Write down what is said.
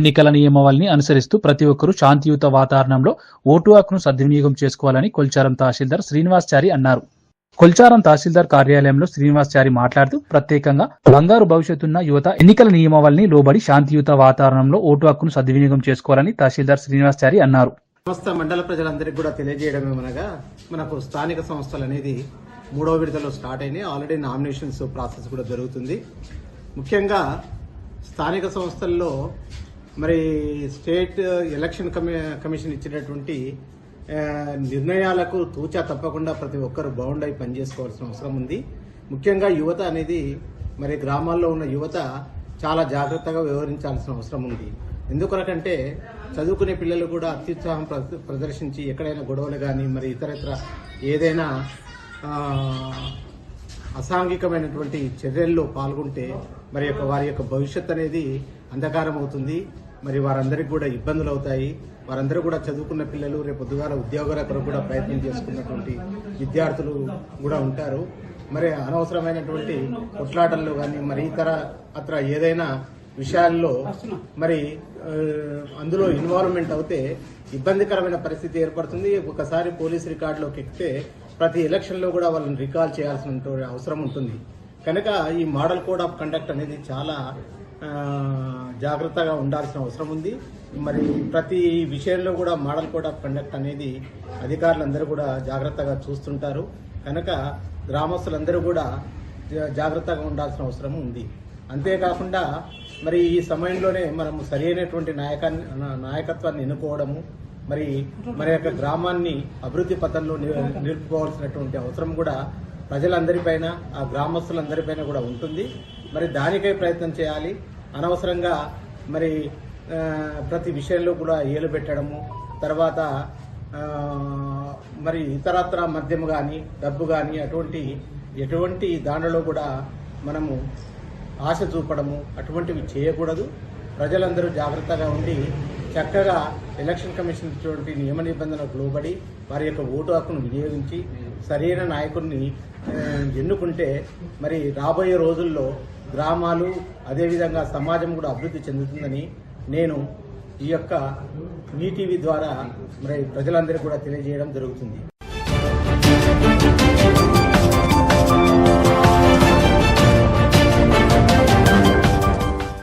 ఎన్నికల నియమావళిని అనుసరిస్తూ ప్రతి ఒక్కరూ శాంతియుత వాతావరణంలో ఓటు హక్కును సద్వినియోగం చేసుకోవాలని కొల్చారం తహసీల్దార్ శ్రీనివాస్చారి అన్నారు. కొల్చారం తహసీల్దార్ కార్యాలయంలో శ్రీనివాస్చారి మాట్లాడుతూ ప్రత్యేకంగా బంగారు భవిష్యత్తున్న యువత ఎన్నికల నియమావళిని లోబడి శాంతియుత వాతావరణంలో ఓటు హక్కును సద్వినియోగం చేసుకోవాలని తహసీల్దార్ శ్రీనివాస్చారి అన్నారు. సమస్త మండల ప్రజలందరికీ కూడా తెలియజేయడమే అనగా మనకు స్థానిక సంస్థలు అనేది మూడో విడతలో స్టార్ట్ అయినాయి. ఆల్రెడీ నామినేషన్స్ ప్రాసెస్ కూడా జరుగుతుంది. ముఖ్యంగా స్థానిక సంస్థల్లో మరి స్టేట్ ఎలక్షన్ కమి కమిషన్ ఇచ్చినటువంటి నిర్ణయాలకు తూచా తప్పకుండా ప్రతి ఒక్కరు బౌండ్ అయి పనిచేసుకోవాల్సిన అవసరం ఉంది. ముఖ్యంగా యువత అనేది మరి గ్రామాల్లో ఉన్న యువత చాలా జాగ్రత్తగా వ్యవహరించాల్సిన అవసరం ఉంది. ఎందుకొరకంటే చదువుకునే పిల్లలు కూడా అత్యుత్సాహం ప్రదర్శించి ఎక్కడైనా గొడవలు కానీ మరి ఇతరత్ర ఏదైనా అసాంఘికమైనటువంటి చర్యల్లో పాల్గొంటే మరి యొక్క వారి యొక్క భవిష్యత్ అనేది అంధకారం అవుతుంది మరి వారందరికీ కూడా ఇబ్బందులు అవుతాయి వారందరూ కూడా చదువుకున్న పిల్లలు రేపు పొద్దుగాల ఉద్యోగాల కొరకు కూడా ప్రయత్నం చేసుకున్నటువంటి విద్యార్థులు కూడా ఉంటారు. మరి అనవసరమైనటువంటి కొట్లాటల్లో కానీ మరి ఇతర అత్ర ఏదైనా విషయాల్లో మరి అందులో ఇన్వాల్వ్మెంట్ అవుతే ఇబ్బందికరమైన పరిస్థితి ఏర్పడుతుంది. ఒకసారి పోలీస్ రికార్డులోకి ఎక్కితే ప్రతి ఎలక్షన్లో కూడా వాళ్ళని రికాల్ చేయాల్సిన అవసరం ఉంటుంది. కనుక ఈ మోడల్ కోడ్ ఆఫ్ కండక్ట్ అనేది చాలా జాగ్రత్తగా ఉండాల్సిన అవసరం ఉంది. మరి ప్రతి విషయంలో కూడా మోడల్ కోడ్ ఆఫ్ కండక్ట్ అనేది అధికారులందరూ కూడా జాగ్రత్తగా చూస్తుంటారు. కనుక గ్రామస్తులందరూ కూడా జా- జాగ్రత్తగా ఉండాల్సిన అవసరం ఉంది. అంతేకాకుండా మరి ఈ సమయంలోనే మనం సరైనటువంటి నాయకాన్ని నాయకత్వాన్ని ఎన్నుకోవడము మరి మన యొక్క గ్రామాన్ని అభివృద్ధి పథంలో నిలుపుకోవాల్సినటువంటి అవసరం కూడా ప్రజలందరిపైన ఆ గ్రామస్తులందరిపైన కూడా ఉంటుంది. మరి దానికై ప్రయత్నం చేయాలి. అనవసరంగా మరి ప్రతి విషయంలో కూడా ఏలు పెట్టడము తర్వాత మరి ఇతరత్ర మద్యం కానీ డబ్బు కానీ అటువంటి ఎటువంటి దానిలో కూడా మనము ఆశ చూపడము అటువంటివి చేయకూడదు. ప్రజలందరూ జాగ్రత్తగా ఉండి చక్కగా ఎలక్షన్ కమిషన్ నియమ నిబంధనలకు లోబడి వారి యొక్క ఓటు హక్కును వినియోగించి సరైన నాయకుడిని ఎన్నుకుంటే మరి రాబోయే రోజుల్లో గ్రామాలు అదేవిధంగా సమాజం కూడా అభివృద్ధి చెందుతుందని నేను ఈ యొక్క మీ టీవీ ద్వారా మరి ప్రజలందరికీ కూడా తెలియజేయడం జరుగుతుంది.